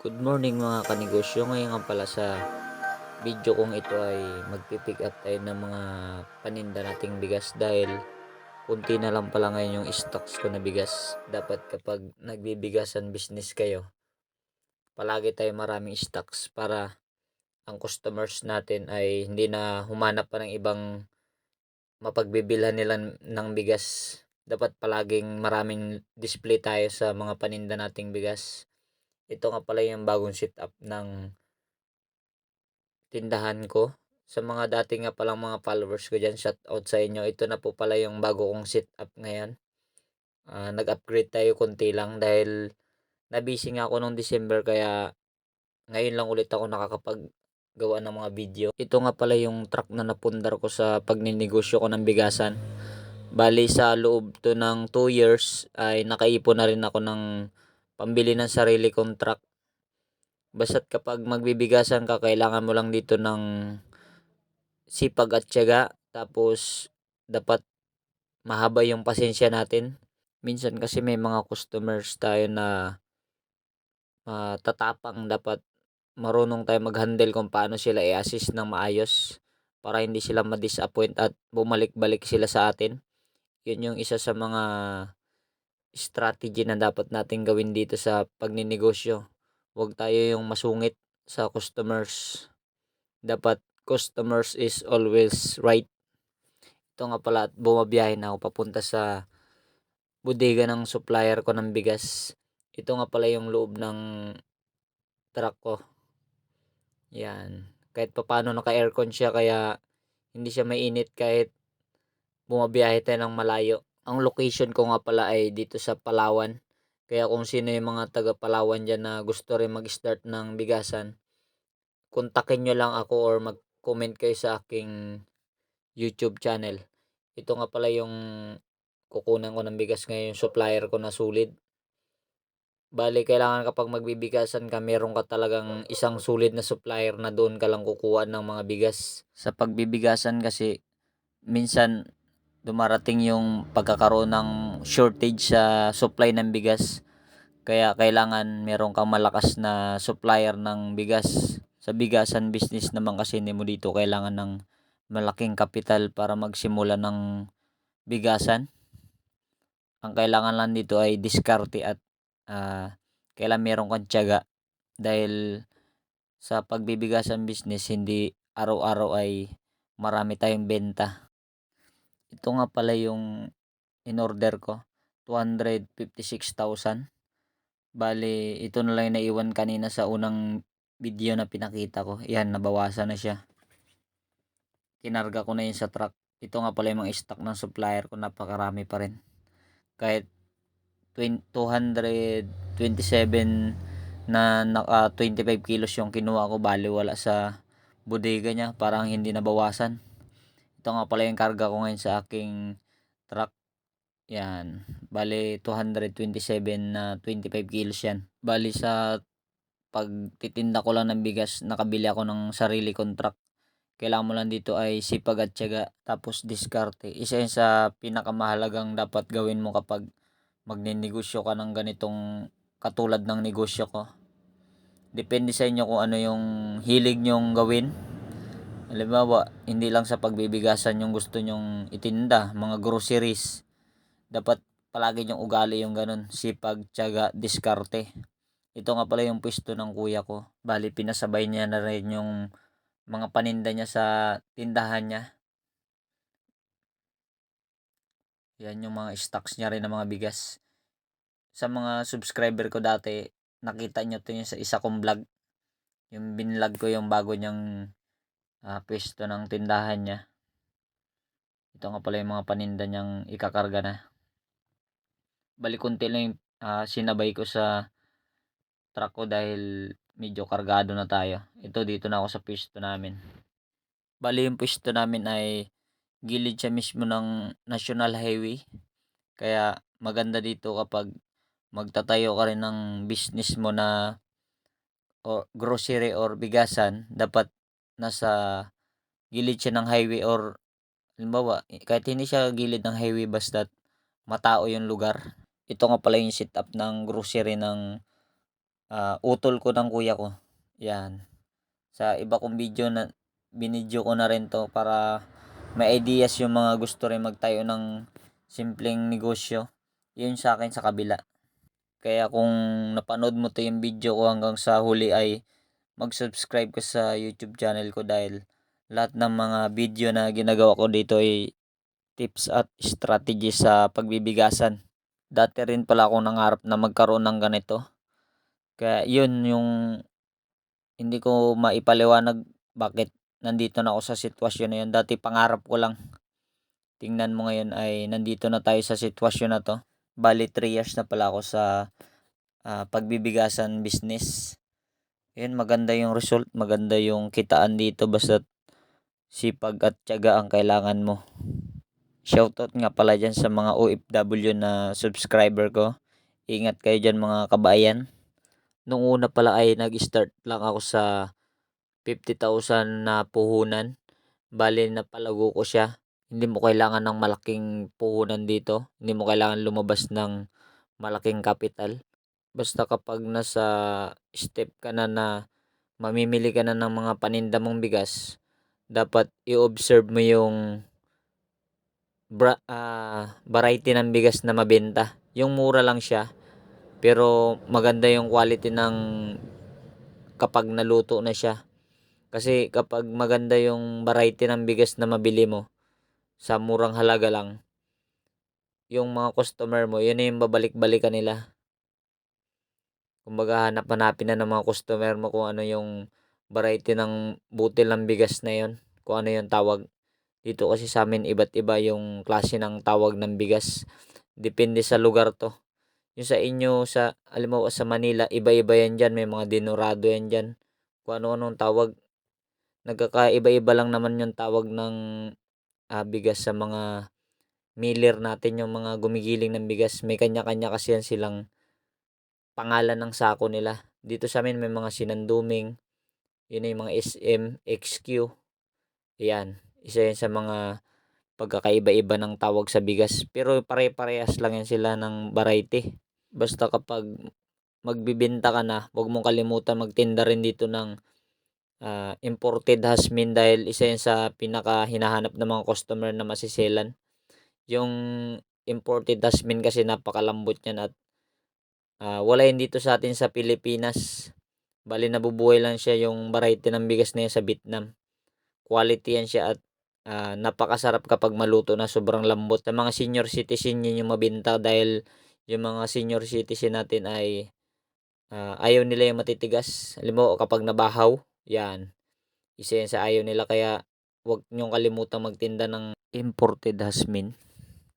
Good morning mga kanegosyo. Ngayon nga pala sa video kong ito ay magpipick up tayo ng mga paninda nating bigas dahil kunti na lang pala ngayon yung stocks ko na bigas. Dapat kapag nagbibigasan business kayo, palagi tayo maraming stocks para ang customers natin ay hindi na humanap pa ng ibang mapagbibilhan nila ng bigas. Dapat palaging maraming display tayo sa mga paninda nating bigas ito nga pala yung bagong setup ng tindahan ko. Sa mga dati nga palang mga followers ko dyan, shout out sa inyo. Ito na po pala yung bago kong setup ngayon. Uh, nag-upgrade tayo konti lang dahil nabisi nga ako nung December kaya ngayon lang ulit ako nakakapag gawa ng mga video. Ito nga pala yung truck na napundar ko sa pagninegosyo ko ng bigasan. Bali sa loob to ng 2 years ay nakaipon na rin ako ng pambili ng sarili kong truck. Basta't kapag magbibigasan ka, kailangan mo lang dito ng sipag at tiyaga. Tapos, dapat mahaba yung pasensya natin. Minsan kasi may mga customers tayo na uh, dapat marunong tayo mag-handle kung paano sila i-assist ng maayos para hindi sila ma-disappoint at bumalik-balik sila sa atin. Yun yung isa sa mga strategy na dapat nating gawin dito sa pagninegosyo. Huwag tayo yung masungit sa customers. Dapat customers is always right. Ito nga pala at bumabiyahe na ako papunta sa bodega ng supplier ko ng bigas. Ito nga pala yung loob ng truck ko. Yan. Kahit paano naka-aircon siya kaya hindi siya mainit kahit bumabiyahe tayo ng malayo. Ang location ko nga pala ay dito sa Palawan. Kaya kung sino yung mga taga Palawan dyan na gusto rin mag-start ng bigasan, kontakin nyo lang ako or mag-comment kayo sa aking YouTube channel. Ito nga pala yung kukunan ko ng bigas ngayon, supplier ko na sulit. Bali, kailangan kapag magbibigasan ka, meron ka talagang isang sulit na supplier na doon ka lang kukuha ng mga bigas. Sa pagbibigasan kasi, minsan dumarating yung pagkakaroon ng shortage sa supply ng bigas. Kaya kailangan meron kang malakas na supplier ng bigas. Sa bigasan business naman kasi hindi mo dito kailangan ng malaking kapital para magsimula ng bigasan. Ang kailangan lang dito ay diskarte at uh, kailan meron kang tiyaga dahil sa pagbibigasan business hindi araw-araw ay marami tayong benta ito nga pala yung in-order ko. 256,000. Bali, ito na lang naiwan kanina sa unang video na pinakita ko. Yan, nabawasan na siya. Kinarga ko na yun sa truck. Ito nga pala yung mga stock ng supplier ko. Napakarami pa rin. Kahit 227 na naka 25 kilos yung kinuha ko. Bali, wala sa bodega niya. Parang hindi nabawasan. Ito nga pala yung karga ko ngayon sa aking truck. Yan. Bali, 227 na 25 kilos yan. Bali, sa pagtitinda ko lang ng bigas, nakabili ako ng sarili kong truck. Kailangan mo lang dito ay sipag at tiyaga, tapos diskarte. Isa yun sa pinakamahalagang dapat gawin mo kapag magninegosyo ka ng ganitong katulad ng negosyo ko. Depende sa inyo kung ano yung hilig nyong gawin Halimbawa, hindi lang sa pagbibigasan yung gusto nyong itinda, mga groceries. Dapat palagi yung ugali yung ganun, sipag, tiyaga, diskarte. Ito nga pala yung pwesto ng kuya ko. Bali, pinasabay niya na rin yung mga paninda niya sa tindahan niya. Yan yung mga stocks niya rin ng mga bigas. Sa mga subscriber ko dati, nakita nyo to yung sa isa kong vlog. Yung binlog ko yung bago niyang uh, pwesto ng tindahan niya. Ito nga pala yung mga paninda niyang ikakarga na. Bali konti lang yung uh, sinabay ko sa truck ko dahil medyo kargado na tayo. Ito dito na ako sa pwesto namin. Bali yung pwesto namin ay gilid siya mismo ng National Highway. Kaya maganda dito kapag magtatayo ka rin ng business mo na or grocery or bigasan, dapat nasa gilid siya ng highway or halimbawa, kahit hindi siya gilid ng highway basta matao yung lugar. Ito nga pala yung setup ng grocery ng ah, utol ko ng kuya ko. Yan. Sa iba kong video na binidyo ko na rin to para may ideas yung mga gusto rin magtayo ng simpleng negosyo. Yun sa akin sa kabila. Kaya kung napanood mo to yung video ko hanggang sa huli ay mag-subscribe ka sa YouTube channel ko dahil lahat ng mga video na ginagawa ko dito ay tips at strategy sa pagbibigasan. Dati rin pala ako nangarap na magkaroon ng ganito. Kaya yun yung hindi ko maipaliwanag bakit nandito na ako sa sitwasyon na yun. Dati pangarap ko lang. Tingnan mo ngayon ay nandito na tayo sa sitwasyon na to. Bali 3 years na pala ako sa ah, pagbibigasan business. Yun, maganda yung result, maganda yung kitaan dito basta sipag at tiyaga ang kailangan mo. Shoutout nga pala dyan sa mga OFW na subscriber ko. Ingat kayo dyan mga kabayan. Nung una pala ay nag-start lang ako sa 50,000 na puhunan. Bali napalago ko siya. Hindi mo kailangan ng malaking puhunan dito. Hindi mo kailangan lumabas ng malaking kapital. Basta kapag nasa step ka na na mamimili ka na ng mga paninda mong bigas, dapat i-observe mo yung bra, ah, variety ng bigas na mabenta. Yung mura lang siya, pero maganda yung quality ng kapag naluto na siya. Kasi kapag maganda yung variety ng bigas na mabili mo, sa murang halaga lang, yung mga customer mo, yun na yung babalik-balikan nila. Kumbaga hanap-hanapin na ng mga customer mo kung ano yung variety ng butil ng bigas na yun, kung ano yung tawag. Dito kasi sa amin iba't iba yung klase ng tawag ng bigas. Depende sa lugar to. Yung sa inyo sa alam mo sa Manila, iba-iba yan dyan. May mga dinorado yan dyan. Kung ano-anong tawag. Nagkakaiba-iba lang naman yung tawag ng ah, bigas sa mga miller natin, yung mga gumigiling ng bigas. May kanya-kanya kasi yan silang pangalan ng sako nila. Dito sa amin may mga sinanduming, yun yung mga SM, XQ. Yan. Isa yan sa mga pagkakaiba-iba ng tawag sa bigas. Pero pare-parehas lang yan sila ng variety. Basta kapag magbibenta ka na, huwag mong kalimutan magtinda rin dito ng ah, imported hasmin dahil isa yan sa pinaka hinahanap ng mga customer na masiselan. Yung imported hasmin kasi napakalambot niyan at ah, wala yan dito sa atin sa Pilipinas. Bali nabubuhay lang siya yung variety ng bigas na yan sa Vietnam. Quality yan siya at ah, napakasarap kapag maluto na sobrang lambot. Sa mga senior citizen yun yung mabenta dahil yung mga senior citizen natin ay ah, ayaw nila yung matitigas. Alam mo kapag nabahaw, yan. Isa yan sa ayaw nila kaya huwag niyong kalimutang magtinda ng imported hasmin.